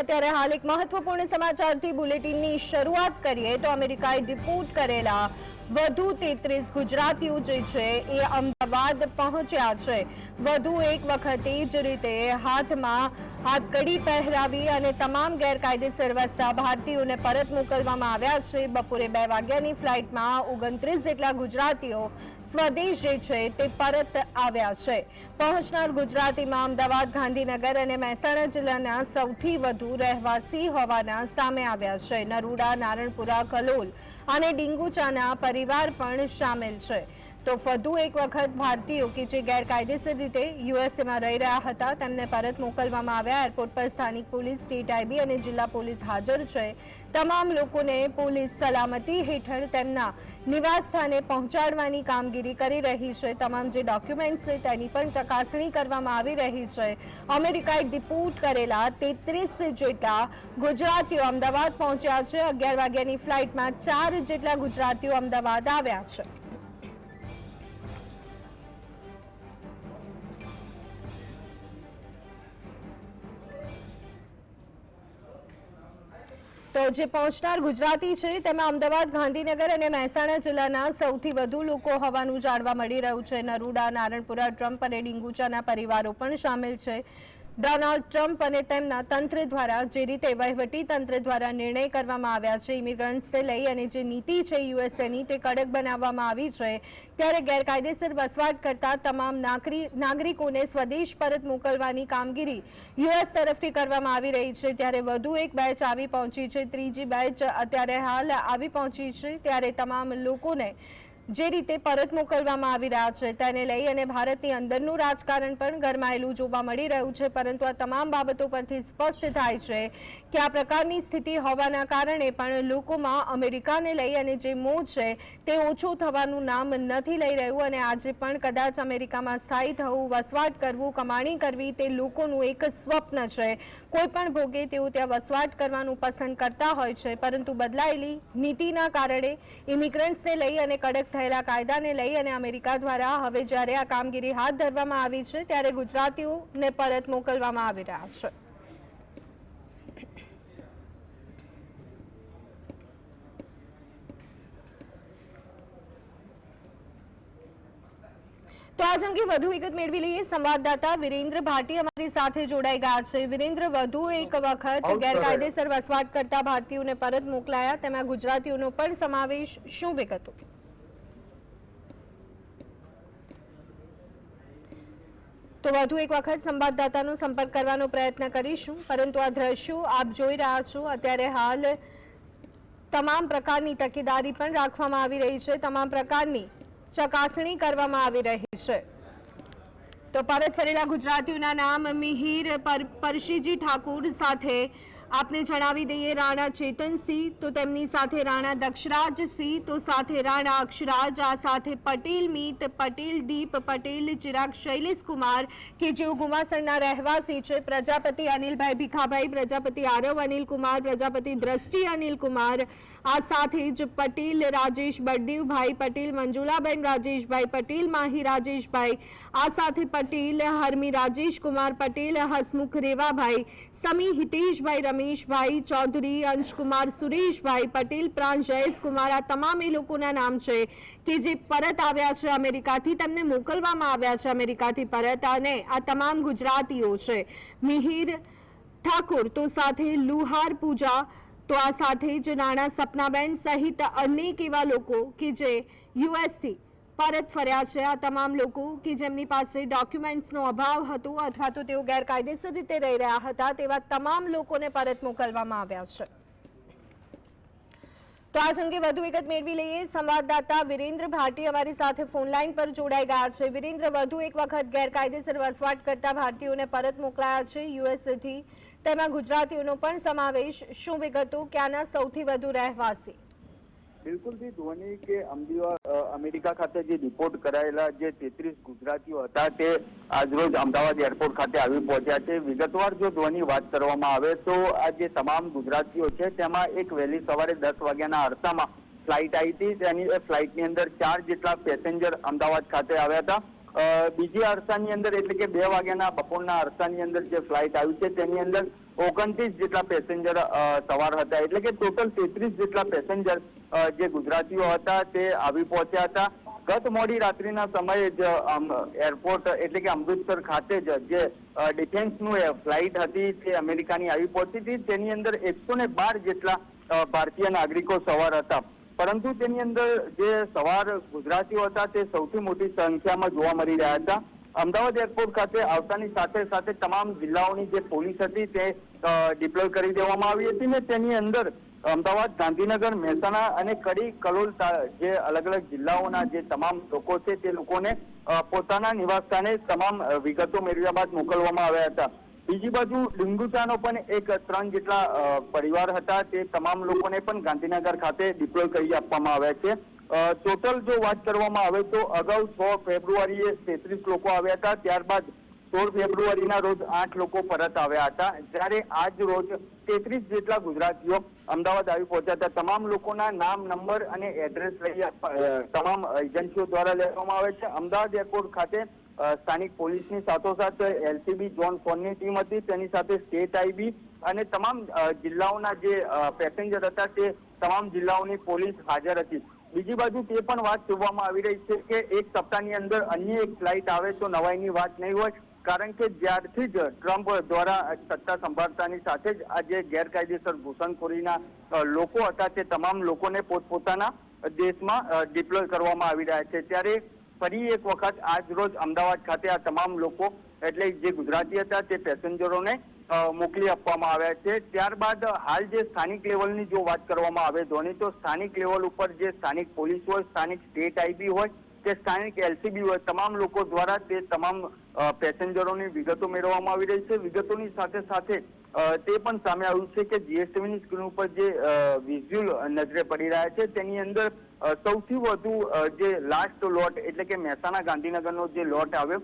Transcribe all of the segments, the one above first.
અત્યારે હાલ એક મહત્વપૂર્ણ સમાચારથી બુલેટિનની શરૂઆત કરીએ તો અમેરિકાએ ડિપોર્ટ કરેલા વધુ તેત્રીસ ગુજરાતીઓ જે છે એ અમદાવાદ પહોંચ્યા છે. વધુ એક વખત જ રીતે હાથમાં હાથકડી પહેરાવી અને તમામ ગેરકાયદેસર વસતા ભારતીયોને પરત મોકલવામાં આવ્યા છે. બપોરે બે વાગ્યાની ફ્લાઇટમાં ઓગણત્રીસ જેટલા ગુજરાતીઓ સ્વદેશ જે છે તે પરત આવ્યા છે. પહોંચનાર ગુજરાતીમાં અમદાવાદ, ગાંધીનગર અને મહેસાણા જિલ્લાના સૌથી વધુ રહેવાસી હોવાના સામે આવ્યા છે. નરુડા, નારણપુરા, કલોલ અને ડિંગુચાના પરિવાર પણ સામેલ છે. તો વધુ એક વખત ભારતીયો કે જે ગેરકાયદેસર રીતે યુએસએમાં રહી રહ્યા હતા. તેમને પરત મોકલવામાં આવ્યા. એરપોર્ટ પર સ્થાનિક પોલીસ, સ્ટેટ આઈબી અને જિલ્લા પોલીસ હાજર છે. તમામ લોકોને પોલીસ સલામતી હેઠળ તેમના નિવાસ સ્થાને પહોંચાડવાની કામગીરી કરી રહી છે. તમામ જે ડોક્યુમેન્ટ્સ છે તેની પણ ચકાસણી કરવામાં આવી રહી છે. અમેરિકાએ ડિપોર્ટ કરેલા તેત્રીસ જેટલા ગુજરાતીઓ અમદાવાદ પહોંચ્યા છે. અગિયાર વાગ્યાની ફ્લાઇટમાં ચાર જેટલા ગુજરાતીઓ અમદાવાદ આવ્યા છે. તો જે પહોંચનાર ગુજરાતી છે, તેમાં અમદાવાદ, ગાંધીનગર અને મહેસાણા જિલ્લાના સૌથી વધુ લોકો હોવાનું જાણવા મળી રહ્યું છે. નરુડા, નારણપુરા, ટ્રમ્પ અને ડિંગુચાના પરિવારો પણ સામેલ છે. ડોનાલ્ડ ટ્રમ્પ અને તેમના તંત્ર દ્વારા જે રીતે વહીવટી તંત્ર દ્વારા નિર્ણય કરવામાં આવ્યા છે, ઇમિગ્રન્ટ્સને લઈ અને જે નીતિ છે યુએસએની તે કડક બનાવવામાં આવી છે. ત્યારે ગેરકાયદેસર વસવાટ કરતા તમામ નાગરી નાગરિકોને સ્વદેશ પરત મોકલવાની કામગીરી યુએસ તરફથી કરવામાં આવી રહી છે. ત્યારે વધુ એક બેચ આવી પહોંચી છે, ત્રીજી બેચ અત્યારે હાલ આવી પહોંચી છે. ત્યારે તમામ લોકોને જે રીતે પરત મોકલવામાં આવી રહ્યા છે, તેને લઈ અને ભારતની અંદરનું રાજકારણ પણ ગરમાયેલું જોવા મળી રહ્યું છે, પરંતુ આ તમામ બાબતો પરથી સ્પષ્ટ થાય છે કે આ પ્રકારની સ્થિતિ હોવાના કારણે પણ લોકોમાં અમેરિકાને લઈ અને જે મોહ છે, તે ઓછું થવાનું નામ નથી લઈ રહ્યું અને આજે પણ કદાચ અમેરિકામાં સ્થાયી થવું, વસવાટ કરવું, કમાણી કરવી તે લોકોનું એક સ્વપ્ન છે. કોઈ પણ ભોગે તેઓ ત્યાં વસવાટ કરવાનું પસંદ કરતા હોય છે, પરંતુ બદલાયેલી નીતિના કારણે ઇમિગ્રન્ટ્સને લઈ અને કડક થયેલા કાયદાને લઈ અને અમેરિકા દ્વારા હવે જ્યારે આ કામગીરી હાથ ધરવામાં આવી છે ત્યારે ગુજરાતીઓને પરત મોકલવામાં આવી રહ્યા છે. તો આજ અંગે વધુ વિગત મેળવી લઈએ. સંવાદદાતા વિરેન્દ્ર ભાટી અમારી સાથે જોડાઈ ગયા છે. વિરેન્દ્ર વધુ એક વખત ગેરકાયદેસર વસવાટ કરતા ભારતીયોને પરત મોકલાયા. તેમાં ગુજરાતીઓનો પણ સમાવેશ. શું વિગતો? તો વધુ એક વખત સંવાદદાતાનો સંપર્ક કરવાનો પ્રયત્ન કરીશું. પરંતુ આ દ્રશ્યો આપ જોઈ રહ્યા છો. અત્યારે હાલ તમામ પ્રકારની તકેદારી પણ રાખવામાં આવી રહી છે. તમામ પ્રકારની ચકાસણી કરવામાં આવી રહી છે. તો પરત ફરેલા ગુજરાતીઓના નામ મિહિર પરશીજી ઠાકુર સાથે આપને જણાવી દઈએ રાણા ચેતનસિંહ તો તેમની સાથે રાણા દક્ષરાજસિંહ તો સાથે રાણા અક્ષરાજ આ સાથે પટેલ મીત પટેલ દીપ પટેલ ચિરાગ શૈલેષ કુમાર કે જેઓ ગુમાસણના રહેવાસી છે, પ્રજાપતિ અનિલભાઈ ભીખાભાઈ, પ્રજાપતિ આરવ અનિલ કુમાર, પ્રજાપતિ દ્રષ્ટિ અનિલ કુમાર, આ સાથે જ પટેલ રાજેશ બળદેવભાઈ, પટેલ મંજુલાબેન રાજેશભાઈ, પટેલ માહી રાજેશભાઈ, આ સાથે પટેલ હરમી રાજેશ કુમાર પટેલ હસમુખ રેવાભાઈ, સમી હિતેશભાઈ રમેશભાઈ ચૌધરી, અંશકુમાર સુરેશભાઈ પટેલ, પ્રાણ જયેશકુમાર, આ તમામ એ લોકોના નામ છે કે જે પરત આવ્યા છે અમેરિકાથી, તેમને મોકલવામાં આવ્યા છે અમેરિકાથી પરત અને આ તમામ ગુજરાતીઓ છે. મિહિર ઠાકોર તો સાથે લુહાર પૂજા તો આ સાથે જ નાણા સપનાબેન સહિત અનેક એવા લોકો કે જે યુએસથી પરત ફર્યા છે આ તમામ લોકો કે જેમની પાસે ડોક્યુમેન્ટ્સનો અભાવ હતો અથવા તો તેઓ ગેરકાયદેસર રીતે રહી રહ્યા હતા તેવા તમામ લોકોને પરત મોકલવામાં આવ્યા છે. તો આ અંગે વધુ વિગત મેળવી લઈએ. સંવાદદાતા વિરેન્દ્ર ભાટી અમારી સાથે ફોન લાઈન પર જોડાઈ ગયા છે. વિરેન્દ્ર, વધુ એક વખત ગેરકાયદેસર વસવાટ કરતા ભારતીયોને પરત મોકલાયા છે. યુએસથી તેમાં ગુજરાતીઓનો પણ સમાવેશ. શું વિગતો? ક્યાંના સૌથી વધુ રહેવાસી? બિલકુલથી ધોની કે અમદાવાદ અમેરિકા ખાતે જે રિપોર્ટ કરાયેલા જે તેત્રીસ ગુજરાતીઓ હતા તે આજરોજ અમદાવાદ એરપોર્ટ ખાતે આવી પહોંચ્યા છે. વિગતવાર જો ધોની વાત કરવામાં આવે તો આ જે તમામ ગુજરાતીઓ છે, તેમાં એક વહેલી સવારે દસ વાગ્યાના અરસામાં ફ્લાઇટ આવી હતી. તેની ફ્લાઇટની અંદર ચાર જેટલા પેસેન્જર અમદાવાદ ખાતે આવ્યા હતા. બીજી અરસાની અંદર એટલે કે બે વાગ્યાના બપોરના અરસાની અંદર જે ફ્લાઇટ આવી છે, તેની અંદર ઓગણત્રીસ જેટલા પેસેન્જર સવાર હતા. એટલે કે ટોટલ તેત્રીસ જેટલા પેસેન્જર જે ગુજરાતીઓ હતા, તે આવી પહોંચ્યા હતા. ગત મોડી રાત્રિના સમયે જ એરપોર્ટ એટલે કે અમૃતસર ખાતે જ જે ડિફેન્સનું ફ્લાઇટ હતી, તે અમેરિકાની આવી પહોંચી હતી. તેની અંદર એકસો ને બાર જેટલા ભારતીય નાગરિકો સવાર હતા. પરંતુ તેની અંદર જે સવાર ગુજરાતીઓ હતા તે સૌથી મોટી સંખ્યામાં જોવા મળી રહ્યા હતા. અમદાવાદ એરપોર્ટ ખાતે આવતાની સાથે સાથે તમામ જિલ્લાઓની જે પોલીસ હતી તે ડિપ્લોય કરી દેવામાં આવી હતી ને તેની અંદર અમદાવાદ, ગાંધીનગર, મહેસાણા અને કડી, કલોલ જે અલગ અલગ જિલ્લાઓના જે તમામ લોકો છે તે લોકોને પોતાના નિવાસ સ્થાને તમામ વિગતો મેળવ્યા બાદ મોકલવામાં આવ્યા હતા. બીજી બાજુ ડિંગુચાનો પણ એક ત્રણ જેટલા પરિવાર હતા તે તમામ લોકોને પણ ગાંધીનગર ખાતે ડિપ્લોય કરી આપવામાં આવ્યા છે. ટોટલ જો વાત કરવામાં આવે તો અગાઉ છ ફેબ્રુઆરીએ તેત્રીસ લોકો આવ્યા હતા, ત્યારબાદ સોળ ફેબ્રુઆરીના રોજ આઠ લોકો પરત આવ્યા હતા. જ્યારે આજ રોજ તેત્રીસ જેટલા ગુજરાતીઓ અમદાવાદ આવી પહોંચ્યા હતા. તમામ લોકોના નામ, નંબર અને એડ્રેસ લઈ તમામ એજન્સીઓ દ્વારા લેવામાં આવે છે. અમદાવાદ એરપોર્ટ ખાતે સ્થાનિક પોલીસની સાથોસાથ એલસીબી ઝોન ફોનની ટીમ હતી, તેની સાથે સ્ટેટ આઈબી અને તમામ જિલ્લાઓના જે પેસેન્જર હતા, તે તમામ જિલ્લાઓની પોલીસ હાજર હતી. બીજી બાજુ તે પણ વાત કહેવામાં આવી રહી છે કે એક સપ્તાહની અંદર અન્ય એક ફ્લાઇટ આવે તો નવાઈની વાત નહીં હોય, કારણ કે જ્યારથી જ ટ્રમ્પ દ્વારા સત્તા સંભાળતાની સાથે જ આ જે ગેરકાયદેસર ઘૂસણખોરીના લોકો હતા, તે તમામ લોકોને પોતપોતાના દેશમાં ડિપ્લોય કરવામાં આવી રહ્યા છે. ત્યારે ફરી એક વખત આજ રોજ અમદાવાદ ખાતે આ તમામ લોકો, એટલે જે ગુજરાતી હતા તે પેસેન્જરોને મોકલી આપવામાં આવ્યા છે. ત્યારબાદ હાલ જે સ્થાનિક લેવલની જો વાત કરવામાં આવે ધોની, તો સ્થાનિક લેવલ ઉપર જે સ્થાનિક પોલીસ હોય, સ્થાનિક સ્ટેટ આઈબી હોય, કે સ્થાનિક એલસીબી હોય, તમામ લોકો દ્વારા તે તમામ પેસેન્જરોની વિગતો મેળવવામાં આવી રહી છે. વિગતોની સાથે સાથે તે પણ સામે આવ્યું છે કે જીએસટીવીની સ્ક્રીન ઉપર જે વિઝ્યુઅલ નજરે પડી રહ્યા છે, તેની અંદર સૌથી વધુ જે લાસ્ટ લોટ એટલે કે મહેસાણા ગાંધીનગરનો જે લોટ આવ્યો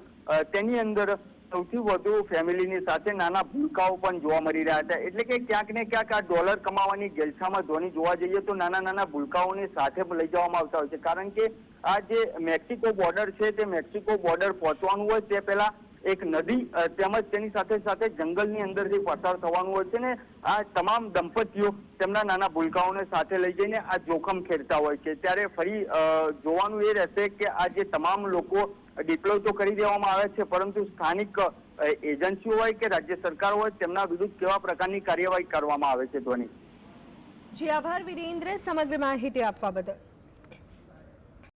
તેની અંદર સૌથી વધુ ફેમિલીની સાથે નાના ભૂલકાઓ પણ જોવા મળી રહ્યા હતા. એટલે કે ક્યાંક ને ક્યાંક આ ડોલર કમાવાની ગેલછામાં ધોની જોવા જઈએ તો નાના નાના ભૂલકાઓની સાથે લઈ જવામાં આવતા હોય છે. કારણ કે આ જે મેક્સિકો બોર્ડર છે તે મેક્સિકો બોર્ડર પહોંચવાનું હોય તે પહેલા એક નદી તેમજ તેની સાથે સાથે જંગલની અંદરથી પસાર થવાનું હોય છે ને આ તમામ દંપતીઓ તેમના નાના ભૂલકાઓને સાથે લઈ જઈને આ જોખમ ખેડતા હોય છે. ત્યારે ફરી જોવાનું એ રહેશે કે આ જે તમામ લોકો ડિપ્લોય તો કરી દેવામાં આવે છે, પરંતુ સ્થાનિક એજન્સીઓ હોય કે રાજ્ય સરકાર હોય તેમના વિરુદ્ધ કેવા પ્રકારની કાર્યવાહી કરવામાં આવે છે ધ્વની? જી આભાર, વિરેન્દ્ર. સમગ્ર માહિતી આપવા બદલ.